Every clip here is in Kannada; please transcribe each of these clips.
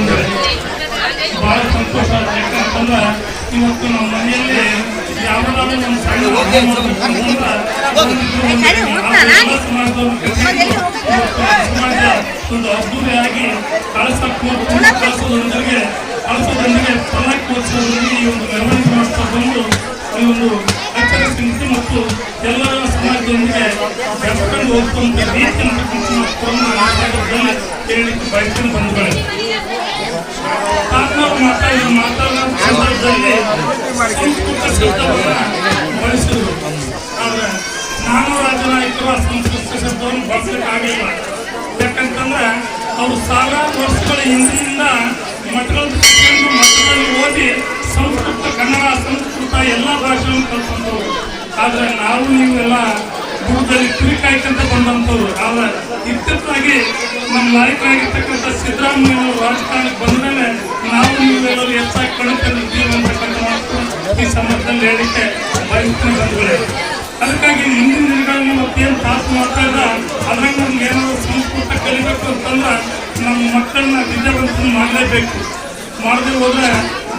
ತಾಯಂದಿರೇ. ಬಹಳ ಸಂತೋಷ ಯಾಕಂತಂದ್ರೆ ಇವತ್ತು ನಮ್ಮ ಮನೆಯಲ್ಲಿ ಯಾವ್ದಾದ್ರು ನಮ್ಮ ಸಣ್ಣ ಎಲ್ಲ ಒಂದು ಅದ್ದೂರಿಯಾಗಿ ಕಳಸ ಕಳಸೋದೊಂದಿಗೆ ಕಳಸೋದೊಂದಿಗೆ ಪಲ್ಲಕ್ಕಿ ಉತ್ಸವದೊಂದಿಗೆ ಈ ಒಂದು ಮೆರವಣಿಗೆ ಮಾಡ್ತಾ ಬಂದು ಈ ಒಂದು ಆಚರಿಸಿ ಮತ್ತು ಎಲ್ಲರ ಸಮಾಜದೊಂದಿಗೆ ಬೆಳ್ಕೊಂಡು ಹೋಗ್ತಂತ ರೀತಿ ಅಂತಕ್ಕಂಥ ಹೇಳಲಿಕ್ಕೆ ಬಯಸ್ಕೊಂಡು ಬಂದ್ಕೊಳ್ಳಿ ತಾತ್ನವ್ರು ಮಾತಾಡಿದ ಮಾತಾಡೋ ಸಂದರ್ಭದಲ್ಲಿ ಸಂಸ್ಕೃತ ಶಬ್ದವನ್ನ ಬಳಸಿದ್ರು ಆದ್ರೆ ನಾನು ರಾಜನ ಆ ಸಂಸ್ಕೃತ ಶಬ್ದವನ್ನು ಬಳಸಲಿಕ್ಕಾಗಲಿಲ್ಲ ಯಾಕಂತಂದ್ರೆ ಅವರು ಸಾವಿರಾರು ವರ್ಷಗಳ ಹಿಂದಿನಿಂದ ಮಠಗಳು ಕಟ್ಕೊಂಡು ಮಠದಲ್ಲಿ ಓದಿ ಸಂಸ್ಕೃತ, ಕನ್ನಡ, ಸಂಸ್ಕೃತ ಎಲ್ಲ ಭಾಷೆಗಳನ್ನು ಕಲ್ತ್ಕೊಂತವ್ರು ಆದರೆ ನಾವು ನೀವೆಲ್ಲ ಗುರುದಲ್ಲಿ ಕುರಿ ಬಂದಂಥವ್ರು. ಆದ್ರೆ ಇತ್ತಾಗಿ ನಮ್ಮ ನಾಯಕರಾಗಿರ್ತಕ್ಕಂಥ ಸಿದ್ದರಾಮಯ್ಯ ಅವರು ರಾಜಕಾರಣಕ್ಕೆ ಬಂದ ಮೇಲೆ ನಾವು ನೀವೆಲ್ಲರೂ ಹೆಚ್ಚಾಗಿ ಕಳ್ಕೊಂಡಿದ್ದೀವಿ ಅಂತಕ್ಕಂಥ ಮಾತು ಈ ಸಂದರ್ಭದಲ್ಲಿ ಹೇಳಿಕೆ ಬಯಸ್ತೀನಿ ಅದಕ್ಕಾಗಿ ಮುಂದಿನ ದಿನಗಳಲ್ಲಿ ಮತ್ತೇನು ತಾಸು ಮಾಡ್ತಾ ಇದ್ದ ಅದ್ರಾಗ ನಮ್ಗೆ ಏನಾದ್ರು ಸಂಸ್ಕೃತ ಕಲಿಬೇಕು ಅಂತಂದ್ರೆ ನಮ್ಮ ಮಕ್ಕಳನ್ನ ವಿದ್ಯಾವಂತನ ಮಾಡಲೇಬೇಕು. ಮಾಡದೆ ಹೋದ್ರೆ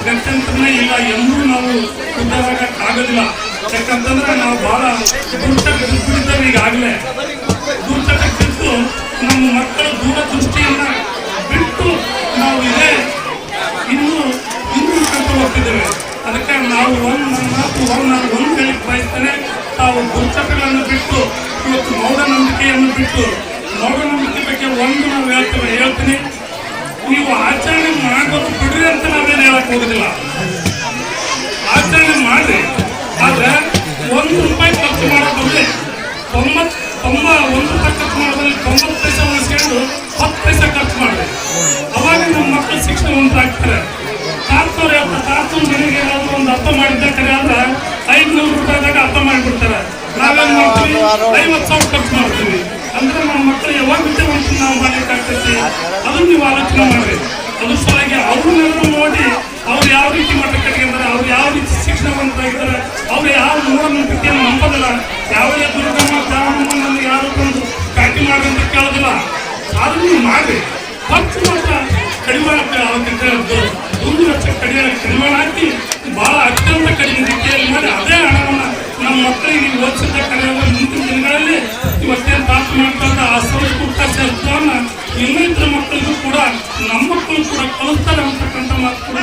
ಗಂಟೆ ಇಲ್ಲ. ಎಂದೂ ನಾವು ಉದ್ಧಾರ ಯಾಕಂತಂದ್ರೆ ನಾವು ಬಹಳ ದುರ್ಚಟ ಬಿಟ್ಟಿದ್ದೇವೆ ಈಗಾಗಲೇ. ದುರ್ಚಟಕ್ಕಿಂತೂ ನಮ್ಮ ಮಕ್ಕಳ ದೂರದೃಷ್ಟಿಯನ್ನ ಬಿಟ್ಟು ನಾವು ಇದೇ ಇನ್ನೂ ಇನ್ನೂ ಕಂಡು ಹೋಗ್ತಿದ್ದೇವೆ ಅದಕ್ಕೆ ನಾವು ಒಂದು ನನ್ನ ಮಾತು, ಒಂದು ನಾನು ಒಂದು ಹೇಳಿಕ್ ಬಯಸ್ತೇನೆ. ತಾವು ದುರ್ಚಟಗಳನ್ನು ಬಿಟ್ಟು, ಇವತ್ತು ಬಿಟ್ಟು, ಮೌಢನಂಬಿಕೆ ಬಗ್ಗೆ ಒಂದು ನಾವು ಹೇಳ್ತೇವೆ, ಹೇಳ್ತೀನಿ. ನೀವು ಆಚರಣೆ ಮಾಡಬೇಕು ಬಿಡ್ರಿ ಅಂತ ನಾವೇನು ಹೇಳಕ್ ಹೋಗುದಿಲ್ಲ. ಆಚರಣೆ ಮಾಡ್ರಿ. ಆದ್ರೆ ಒಂದು ರೂಪಾಯಿ ಖರ್ಚು ಮಾಡೋದ್ರಲ್ಲಿ ತೊಂಬತ್ತು ತೊಂಬತ್ ತೊಂಬ ಒಂದು ರೂಪಾಯಿ ಖರ್ಚು ಮಾಡೋದ್ರಲ್ಲಿ ತೊಂಬತ್ತು ಪೈಸೆ ಉಳಿಸ್ಕೊಂಡು ಹತ್ತು ಪೈಸೆ ಖರ್ಚು ಮಾಡಿದೆ. ಅವಾಗ ನಮ್ಮ ಮಕ್ಕಳು ಶಿಕ್ಷಣ ಉಂಟಾಗ್ತಾರೆ ಹೇಳ್ತಾರೆ ತಾತನ ಮನೆಗೆ ಏನಾದ್ರು ಒಂದು ಅರ್ಥ ಮಾಡಿದ್ದ ಕರೆ ಆದ್ರೆ ಐದ್ನೂರು ರೂಪಾಯಿದಾಗ ಅರ್ಥ ಮಾಡಿಬಿಡ್ತಾರೆ. ನಾವೇನ್ ಮಾಡ್ತೀವಿ? ಐವತ್ತು ಸಾವಿರ ಖರ್ಚು ಮಾಡ್ತೀವಿ. ಅಂದ್ರೆ ನಮ್ಮ ಮಕ್ಕಳು ಯಾವಾಗ ವಿದ್ಯಾವಂತ ನಾವು ಮಾಡ್ಲಿಕ್ಕಾಗ್ತೈತಿ? ಅದನ್ನ ನೀವು ಆಲೋಚನೆ ಮಾಡ್ರಿ. ಅದ್ರ ಸಲುವಾಗಿ ಅವ್ರನ್ನೆಲ್ಲರೂ ನೋಡಿ ಅವ್ರು ಯಾವ ರೀತಿ ಮಟ್ಟ ಕಟ್ಕೊಂಡ್ರೆ ಅವ್ರು ಯಾವ ರೀತಿ ಶಿಕ್ಷಣವಂತರಾಗಿದ್ದಾರೆ ಅವ್ರು ಯಾವ ಮೂಢನಂಬಿಕೆಯನ್ನು ನಂಬೋದಿಲ್ಲ. ಯಾವುದೇ ದುರ್ಗಮ್ಮ ಗ್ರಾಮವನ್ನು ಯಾರು ಬಂದು ಕಾಟಿ ಮಾಡಿ ಅಂತ ಕೇಳೋದಿಲ್ಲ. ಅದನ್ನು ಮಾಡಿ ಹತ್ತು ಖರ್ಚು ಮಾತ್ರ ಕಡಿಮೆ ಒಂದು ವೆಚ್ಚ ಕಡಿಮೆ ಕಡಿಮೆ ಹಾಕಿ ಬಹಳ ಅತ್ಯಂತ ಕಡಿಮೆ ರೀತಿಯಲ್ಲಿ ಮಾಡಿ ಅದೇ ಹಣವನ್ನು ನಮ್ಮ ಮಕ್ಕಳಿಗೆ ನೀವು ಓದಿಸಿದ ಕರೆಯುವ ಮುಂದಿನ ದಿನಗಳಲ್ಲಿ ಇವತ್ತೇನು ತಾತು ಮಾಡ್ತಾರೆ ಆ ಸಂಸ್ಕೃತ ಶಬ್ದವನ್ನ ಇನ್ನಿತರ ಮಕ್ಕಳಿಗೂ ಕೂಡ ನಮ್ಮ ಮಕ್ಕಳು ಕೂಡ ಕಲಿಸ್ತಾರೆ ಅಂತಕ್ಕಂಥ ಮಾತು ಕೂಡ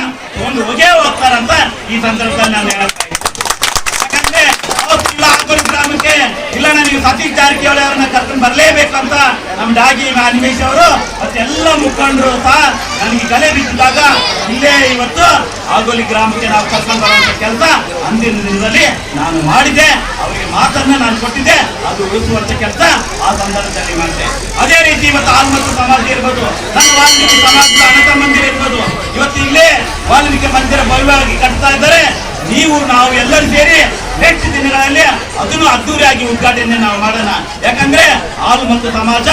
ಒಂದು ಹೊಗೆ ಹೋಗ್ತಾರಂತ ಈ ಸಂದರ್ಭದಲ್ಲಿ ನಾನು ಹೇಳ್ತಾ. ಯಾಕಂದ್ರೆ ಅವತ್ತು ಇಲ್ಲ ಆಗೋಲ್ ಗ್ರಾಮಕ್ಕೆ ಇಲ್ಲ, ನನಗೆ ಸತೀಶ್ ಜಾರಕಿಹೊಳಿ ಅವ್ರನ್ನ ಕರ್ಕೊಂಡು ಅಂತ ನಮ್ಮ ಡಾಗಿ ಅನಿಮೇಶ್ ಅವರು ಮತ್ತೆಲ್ಲ ಮುಖಂಡರು ಸಹ ನನಗೆ ಕಲೆ ಬಿದ್ದಾಗ ಇಲ್ಲೇ ಇವತ್ತು ಆಗೋಲಿ ಗ್ರಾಮಕ್ಕೆ ನಾವು ಕರ್ಕೊಂಡು ಬರುವಂತ ಕೆಲಸ ಅಂದಿನ ದಿನದಲ್ಲಿ ನಾನು ಮಾಡಿದೆ ಅವರಿಗೆ ಅದು ಉಳಿಸುವಂತ ಕೆಲಸ ಆ ಸಂದರ್ಭದಲ್ಲಿ ಮಾಡಿದೆ. ಅದೇ ರೀತಿ ಇವತ್ತು ಆಲ್ಮತ್ತು ಸಮಾಜ ಇರ್ಬೋದು. ನನ್ನ ವಾಲ್ಮೀಕಿ ಸಮಾಜದ ಅನಂತ ಮಂದಿರ ಇರ್ಬೋದು. ಇವತ್ತು ಇಲ್ಲೇ ವಾಲ್ಮೀಕಿ ಮಂದಿರ ಭವ್ಯವಾಗಿ ಕಟ್ತಾ ಇದ್ದಾರೆ. ನೀವು, ನಾವು ಎಲ್ಲರೂ ಸೇರಿ ನೆಕ್ಸ್ಟ್ ದಿನಗಳಲ್ಲಿ ಅದನ್ನು ಅದ್ದೂರಿಯಾಗಿ ಉದ್ಘಾಟನೆ ನಾವು ಮಾಡೋಣ. ಯಾಕಂದ್ರೆ ಹಾಲು ಮತ್ತು ಸಮಾಜ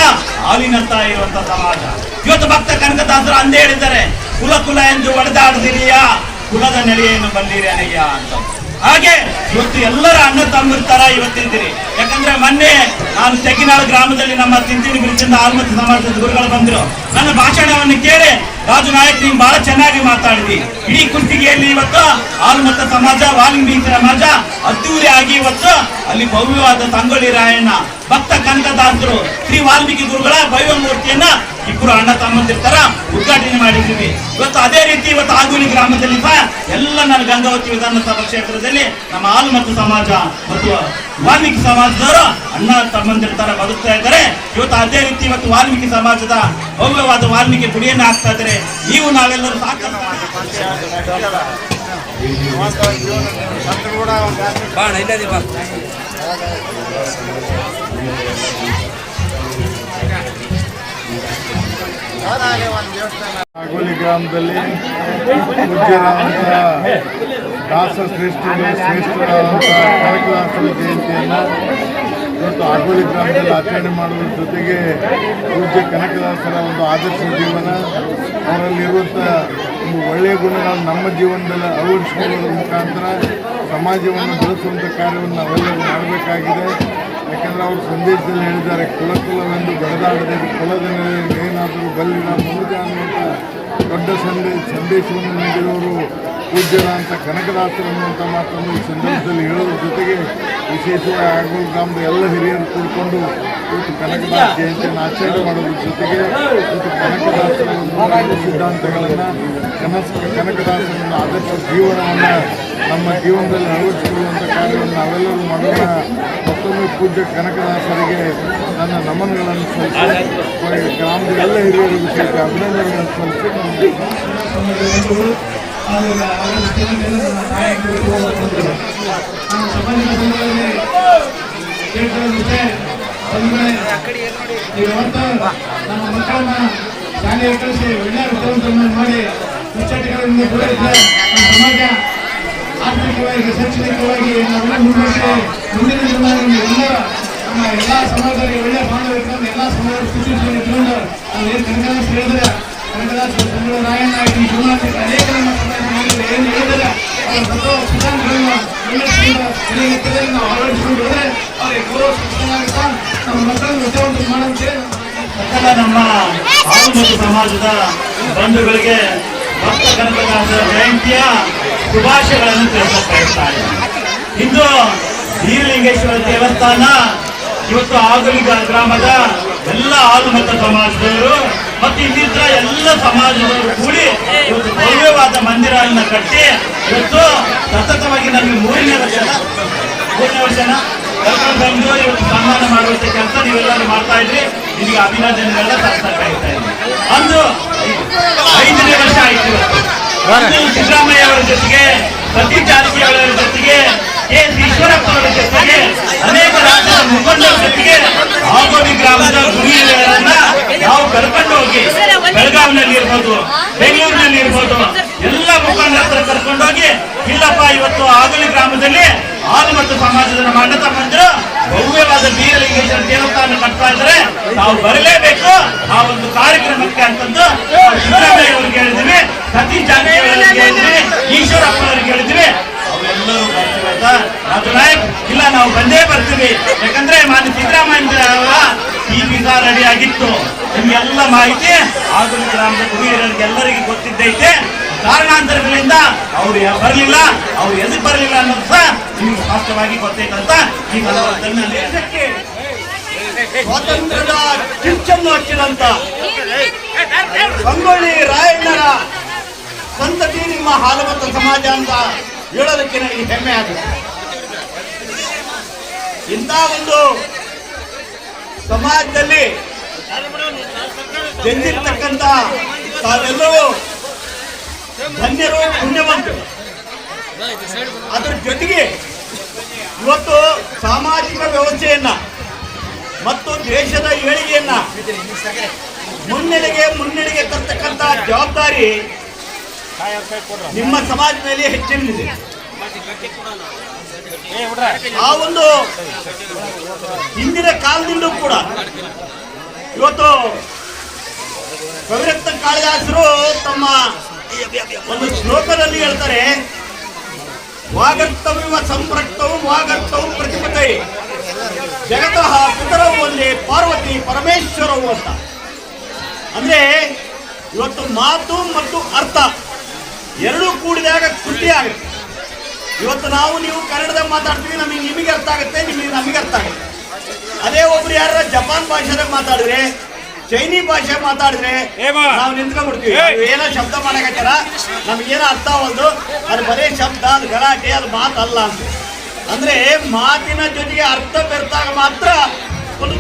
ಹಾಲಿನಂತ ಇರುವಂತ ಸಮಾಜ. ಇವತ್ತು ಭಕ್ತ ಕನಕದಾಸರು ಅಂದೇ ಹೇಳಿದ್ದಾರೆ, ಕುಲ ಕುಲ ಎಂದು ಒಡೆದಾಡದಿರಿಯಾ? ಕುಲದ ನೆಲೆಯನ್ನು ಬಂದಿರಿ ಅನಯ್ಯ ಅಂತ. ಹಾಗೆ ಇವತ್ತು ಎಲ್ಲರ ಅಣ್ಣ ತಮ್ಮ ತರ ಇವತ್ತಿದ್ದೀರಿ ಯಾಕಂದ್ರೆ ಮೊನ್ನೆ ನಾನು ತೆಗಿನಾಳ ಗ್ರಾಮದಲ್ಲಿ ನಮ್ಮ ತಿಂತಿಣಿ ಬಿರುಚಿಂದ ಆಲ್ಮತ್ ಸಮಾಜದ ಗುರುಗಳು ಬಂದ್ರು. ನನ್ನ ಭಾಷಣವನ್ನು ಕೇಳಿ, ರಾಜು ನಾಯಕ್, ನೀವು ಬಹಳ ಚೆನ್ನಾಗಿ ಮಾತಾಡಿದ್ವಿ ಇಡೀ ಕುರ್ತಿಗೆಯಲ್ಲಿ ಇವತ್ತು ಆಲ್ಮತ ಸಮಾಜ ವಾಲ್ಮೀಕಿ ಸಮಾಜ ಅದ್ದೂರಿ ಆಗಿ ಇವತ್ತು ಅಲ್ಲಿ ಭವ್ಯವಾದ ತಂಗೊಳ್ಳಿ ರಾಯಣ್ಣ, ಭಕ್ತ ಕನಕದಾಸರು ಶ್ರೀ ವಾಲ್ಮೀಕಿ ಗುರುಗಳ ಭವ್ಯ ಮೂರ್ತಿಯನ್ನ ಇಬ್ಬರು ಅಣ್ಣ ತಮ್ಮಂದಿರ್ತಾರ ಉದ್ಘಾಟನೆ ಮಾಡಿದ್ದೀವಿ. ಇವತ್ತು ಅದೇ ರೀತಿ ಇವತ್ತು ಆಗುಲಿ ಗ್ರಾಮದಲ್ಲಿ ಎಲ್ಲ ನನ್ನ ಗಂಗಾವತಿ ವಿಧಾನಸಭಾ ಕ್ಷೇತ್ರದಲ್ಲಿ ನಮ್ಮ ಆಲ್ಮತ ಸಮಾಜ ಮತ್ತು ವಾಲ್ಮೀಕಿ ಸಮಾಜದವರು ಅಣ್ಣ ತಮ್ಮಂದಿರ್ತಾರ ಬದುಕ್ತಾ ಇದ್ದಾರೆ. ಇವತ್ತು ಅದೇ ರೀತಿ ಇವತ್ತು ವಾಲ್ಮೀಕಿ ಸಮಾಜದ ಭವ್ಯವಾದ ವಾಲ್ಮೀಕಿ ಗುಡಿಯನ್ನು ಹಾಕ್ತಾ ಇದ್ದಾರೆ. ನೀವು ನಾವೆಲ್ಲರೂ ಸಾಕಷ್ಟು ಆಗೋಲಿ ಗ್ರಾಮದಲ್ಲಿ ಪೂಜ್ಯರಾದಂಥ ದಾಸ ಶ್ರೇಷ್ಠರು ಶ್ರೇಷ್ಠರಾದಂಥ ಕನಕದಾಸರ ಜಯಂತಿಯನ್ನು ಇವತ್ತು ಆಗೋಲಿ ಗ್ರಾಮದಲ್ಲಿ ಆಚರಣೆ ಮಾಡುವುದರ ಜೊತೆಗೆ ಪೂಜ್ಯ ಕನಕದಾಸರ ಒಂದು ಆದರ್ಶ ಜೀವನ ಅವರಲ್ಲಿರುವಂಥ ಒಂದು ಒಳ್ಳೆಯ ಗುಣಗಳನ್ನು ನಮ್ಮ ಜೀವನದಲ್ಲಿ ಅಳವಡಿಸಿಕೊಳ್ಳುವುದರ ಮುಖಾಂತರ ಸಮಾಜವನ್ನು ಬೆಳೆಸುವಂಥ ಕಾರ್ಯವನ್ನು ನಾವೆಲ್ಲರೂ ಮಾಡಬೇಕಾಗಿದೆ. ಯಾಕಂದ್ರೆ ಅವರು ಸಂದೇಶದಲ್ಲಿ ಹೇಳಿದ್ದಾರೆ ಕುಲ ಕುಲವೆಂದು ಬೆಳೆದಾಡದೆ ಕುಲದ ಏನಾದರೂ ಬಲ್ಲಿನ ಮನುಜ ಅನ್ನುವಂಥ ದೊಡ್ಡ ಸಂದೇಶ ಸಂದೇಶವನ್ನು ನೀಡಿದವರು ಪೂಜ್ಯರ ಅಂತ ಕನಕದಾಸರು ಅನ್ನುವಂಥ ಮಾತನ್ನು ಈ ಸಂದರ್ಭದಲ್ಲಿ ಹೇಳೋದ್ರ ಜೊತೆಗೆ ವಿಶೇಷವಾಗಿ ಆಗೂರು ಗ್ರಾಮದ ಎಲ್ಲ ಹಿರಿಯರು ಕೂಡಿಕೊಂಡು ಇವತ್ತು ಕನಕದಾಸ ಜಯಂತಿಯನ್ನು ಆಚರಣೆ ಮಾಡೋದ್ರ ಜೊತೆಗೆ ಇವತ್ತು ಕನಕದಾಸರ ಸಿದ್ಧಾಂತಗಳನ್ನು ಕನಸ ಕನಕದಾಸರನ್ನು ಆದರ್ಶ ಜೀವನವನ್ನು ನಮ್ಮ ಜೀವನದಲ್ಲಿ ಅಳವಡಿಸಿಕೊಳ್ಳುವಂಥ ಕಾರ್ಯವನ್ನು ನಾವೆಲ್ಲರೂ ಮಾಡೋಣ ಮತ್ತೊಮ್ಮೆ ಪೂಜ್ಯ ಕನಕದಾಸರಿಗೆ ನನ್ನ ನಮನಗಳನ್ನು ಸಲ್ಲಿಸಿ ಗ್ರಾಮದ ಎಲ್ಲ ಹಿರಿಯರಿಗೂ ಸಹಿತ ಅಭಿನಂದನೆಗಳನ್ನು ಸಲ್ಲಿಸಿ ಇವತ್ತು ನಮ್ಮ ಮಕ್ಕಳನ್ನ ಶಾಲೆಗೆ ಕಳಿಸಿ ಒಳ್ಳೆಯ ವಿದ್ಯಾವಂತರನ್ನ ಮಾಡಿ ಇದ್ರೆ ಸಮಾಜ ಆರ್ಥಿಕವಾಗಿ ಶೈಕ್ಷಣಿಕವಾಗಿ ನಾವೆಲ್ಲ ಮುನ್ನಡೆಸಿ ಮುಂದಿನ ದಿನಗಳಲ್ಲಿ ಎಲ್ಲರ ನಮ್ಮ ಎಲ್ಲ ಸಮಾಜದಲ್ಲಿ ಒಳ್ಳೆಯ ಬಾಂಧವ್ಯ ಎಲ್ಲ ಸಮಾಜ ಸ್ಥಿತಿ ಇಟ್ಕೊಂಡು ಏನು ಹೇಳಿದ್ರೆ ಕನಕದಾಸ ಚಂದ್ರ ರಾಯಣ್ಣ ಈ ಜೀವನದಲ್ಲಿ ಅನೇಕ ನಮ್ಮ ಸಮಾಜ ಮಾಡಿದ್ರೆ ಏನು ಹೇಳಿದ್ರೆ ನಮ್ಮ ನಮ್ಮ ಸಮಾಜದ ಬಂಧುಗಳಿಗೆ ಭಕ್ತ ಕನಕದಾಸರ ಜಯಂತಿಯ ಶುಭಾಶಯಗಳನ್ನು ತಿಳಿಸ್ತಾ ಇದ್ದಾರೆ ಇಂದು ಬೀರಲಿಂಗೇಶ್ವರ ದೇವಸ್ಥಾನ, ಇವತ್ತು ಆಗುಲಿ ಗ್ರಾಮದ ಎಲ್ಲ ಆಲುಮತ ಸಮಾಜದವರು ಮತ್ತು ಇನ್ನಿತರ ಎಲ್ಲ ಸಮಾಜದವರು ಕೂಡಿ ಇವತ್ತು ಭವ್ಯವಾದ ಮಂದಿರವನ್ನು ಕಟ್ಟಿ ಇವತ್ತು ಸತತವಾಗಿ ನಮಗೆ ಮೂರನೇ ವರ್ಷನ ಮೂರನೇ ವರ್ಷನ ಕರ್ಕೊಂಡು ಬಂದು ಇವತ್ತು ಸನ್ಮಾನ ಮಾಡುವಂತ ಕೆಲಸ ನೀವೆಲ್ಲರೂ ಮಾಡ್ತಾ ಇದ್ರಿ. ನಿಮಗೆ ಅಭಿನಂದನೆಗಳನ್ನ ಸಲ್ಲಿಸ್ತಾ ಇದ್ದೀನಿ ಅಂದು ಐದನೇ ವರ್ಷ ಆಯ್ತು ಇವತ್ತು. ಅಂದು ಸಿದ್ದರಾಮಯ್ಯ ಅವರ ಜೊತೆಗೆ ಸತೀಶ್ ಜಾರಕಿಹೊಳಿ ಜೊತೆಗೆ ಕೆ ಎಸ್ ಈಶ್ವರಪ್ಪ ಅವರ ಜೊತೆಗೆ ಅನೇಕ ರಾಜ್ಯದ ಮುಖಂಡರ ಜೊತೆಗೆ ಆಗೋಡಿ ಗ್ರಾಮದ ಗುರಿಯರನ್ನ ನಾವು ಕರ್ಕೊಂಡು ಹೋಗಿ ಬೆಳಗಾವಿನಲ್ಲಿ ಇರ್ಬೋದು, ಬೆಂಗಳೂರಿನಲ್ಲಿ ಇರ್ಬೋದು. ಎಲ್ಲ ಮುಖಂಡರ ಕರ್ಕೊಂಡೋಗಿ, ಇಲ್ಲಪ್ಪ, ಇವತ್ತು ಆಗಲಿ ಗ್ರಾಮದಲ್ಲಿ ಹಾಲು ಮತ್ತು ಸಮಾಜದ ನಮ್ಮ ಅಣ್ಣ ತಮ್ಮಂದಿರು ಭವ್ಯವಾದ ಬೀರಲಿಂಗೇಶ್ವರ ದೇವಸ್ಥಾನ ಕಟ್ತಾ ಇದ್ದಾರೆ. ನಾವು ಬರಲೇಬೇಕು. ಆ ಒಂದು ಕಾರ್ಯಕ್ರಮಕ್ಕೆ ಅಂತಂದು ಸಿದ್ದರಾಮಯ್ಯ ಹೇಳಿದ್ವಿ, ಸತೀಶ್ ಜಾರಕಿಹೊಳಿ ಹೇಳಿದ್ವಿ ಈಶ್ವರಪ್ಪ ಅವರಿಗೆ ಹೇಳಿದ್ವಿ. ಅವರೆಲ್ಲರೂ ಬರ್ತೀವಿ ನಾಯಕ್ ಇಲ್ಲ, ನಾವು ಬಂದೇ ಬರ್ತೀವಿ. ಯಾಕಂದ್ರೆ ಮಾನ್ಯ ಸಿದ್ದರಾಮಯ್ಯ ಈ ವೀಸಾ ರೆಡಿ ಆಗಿತ್ತು ನಿಮ್ಗೆಲ್ಲ ಮಾಹಿತಿ ಆಧುನಿಕ ಗ್ರಾಮದ ಹಿರಿಯರಿಗೆ ಎಲ್ಲರಿಗೂ ಗೊತ್ತಿದ್ದೈತೆ. ಕಾರಣಾಂತರಗಳಿಂದ ಅವ್ರು ಬರಲಿಲ್ಲ ಬರ್ಲಿಲ್ಲ ಅವ್ರು ಎಲ್ಲಿ ಬರಲಿಲ್ಲ ಅನ್ನೋದು ಸಹ ನಿಮ್ಗೆ ಸ್ಪಷ್ಟವಾಗಿ ಗೊತ್ತೈತಂತ ಈ ದೇಶಕ್ಕೆ ಸ್ವಾತಂತ್ರ್ಯದ ಕಿಚ್ಚನ್ನು ಹಚ್ಚಿದಂತ ಸಂಗೊಳ್ಳಿ ರಾಯಣ್ಣರ ಸಂತತಿ ನಿಮ್ಮ ಹಾಲಮತ ಸಮಾಜ ಅಂತ ಹೇಳೋದಕ್ಕೆ ನನಗೆ ಹೆಮ್ಮೆ ಆಗುತ್ತೆ ಇಂಥ ಒಂದು ಸಮಾಜದಲ್ಲಿ ಜನಿಸಿರ್ತಕ್ಕಂಥ ತಾವೆಲ್ಲರೂ ಧನ್ಯರು ಪುಣ್ಯವಂತರು ಅದರ ಜೊತೆಗೆ ಇವತ್ತು ಸಾಮಾಜಿಕ ವ್ಯವಸ್ಥೆಯನ್ನ ಮತ್ತು ದೇಶದ ಏಳಿಗೆಯನ್ನ ಮುನ್ನಡೆಗೆ ಮುನ್ನಡೆಗೆ ತರ್ತಕ್ಕಂಥ ಜವಾಬ್ದಾರಿ ನಿಮ್ಮ ಸಮಾಜದಲ್ಲಿ ಹೆಚ್ಚಿನ ಹೆಚ್ಚಿನದಿದೆ. ಆ ಒಂದು ಹಿಂದಿನ ಕಾಲದಿಂದಲೂ ಕೂಡ ಇವತ್ತು ಕವಿರತ್ನ ಕಾಳಿದಾಸರು ತಮ್ಮ ಒಂದು ಶ್ಲೋಕದಲ್ಲಿ ಹೇಳ್ತಾರೆ ವಾಗರ್ತವಿವ ಸಂಪ್ರಕ್ತವು ವಾಗರ್ತವು ಪ್ರತಿಪತೈ ಜಗತಃ ಪಿತರವು ಒಂದೇ, ಪಾರ್ವತಿ ಪರಮೇಶ್ವರವು ಅಂತ. ಅಂದ್ರೆ ಇವತ್ತು ಮಾತು ಮತ್ತು ಅರ್ಥ ಎರಡೂ ಕೂಡಿದಾಗ ಕೃತಿ ಆಗುತ್ತೆ. ಇವತ್ತು ನಾವು, ನೀವು ಕನ್ನಡದಾಗ ಮಾತಾಡ್ತೀವಿ, ನಮಗೆ ನಿಮಗೆ ಅರ್ಥ ಆಗುತ್ತೆ, ನಿಮಗೆ ನಮಗೆ ಅರ್ಥ ಆಗುತ್ತೆ. ಅದೇ ಒಬ್ರು ಯಾರ ಜಪಾನ್ ಭಾಷೆದಾಗ ಮಾತಾಡಿದ್ರೆ ಚೈನಿ ಭಾಷೆ ಮಾತಾಡಿದ್ರೆ? ನಾವು ನಿಂತ್ಕೊಂಡ್ಬಿಡ್ತೀವಿ ಏನೋ ಶಬ್ದ ಮಾಡಕತ್ತಾರ ನಮ್ಗೇನೋ ಅರ್ಥ ಒಂದು ಅದು ಬರೀ ಶಬ್ದ ಅದು ಗಲಾಟೆ ಅದು ಮಾತಲ್ಲ ಅಂತ ಅಂದ್ರೆ ಮಾತಿನ ಜೊತೆಗೆ ಅರ್ಥ ಬೆರ್ತಾಗ ಮಾತ್ರ ಒಂದು.